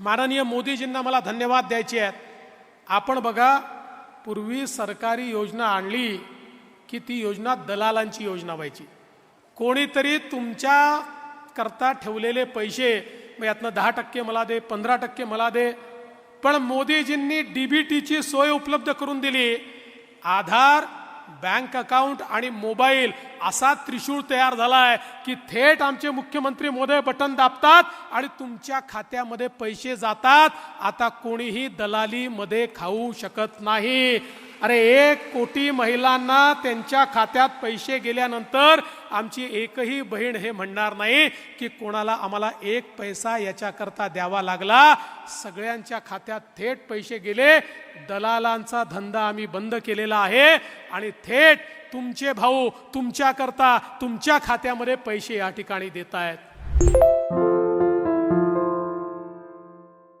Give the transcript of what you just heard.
माननीय मोदीजींना मला धन्यवाद द्यायचे आहेत. आपण बघा पूर्वी सरकारी योजना आणली की ती योजना दलालांची योजना व्हायची. कोणीतरी तुमच्या करता ठेवलेले पैसे मग यातनं दहा टक्के मला दे पंधरा टक्के मला दे पण मोदीजींनी डी बी टीची सोय उपलब्ध करून दिली. आधार बँक अकाउंट आणि मोबाईल असा त्रिशूळ तयार झालाय की थेट आमचे मुख्यमंत्री मोदय बटन दाबतात आणि तुमच्या खात्यामध्ये पैसे जातात. आता कोणीही दलालीमध्ये खाऊ शकत नाही. अरे एक कोटी महिलांना त्यांच्या खात्यात पैसे गेल्यानंतर आमची एकही बहीण हे म्हणणार नाही की कोणाला आम्हाला एक पैसा याच्याकरता द्यावा लागला. सगळ्यांच्या खात्यात थेट पैसे गेले. दलालांचा धंदा आम्ही बंद केलेला आहे. आणि थेट तुमचे भाऊ तुमच्याकरता तुमच्या खात्यामध्ये पैसे या ठिकाणी देत आहेत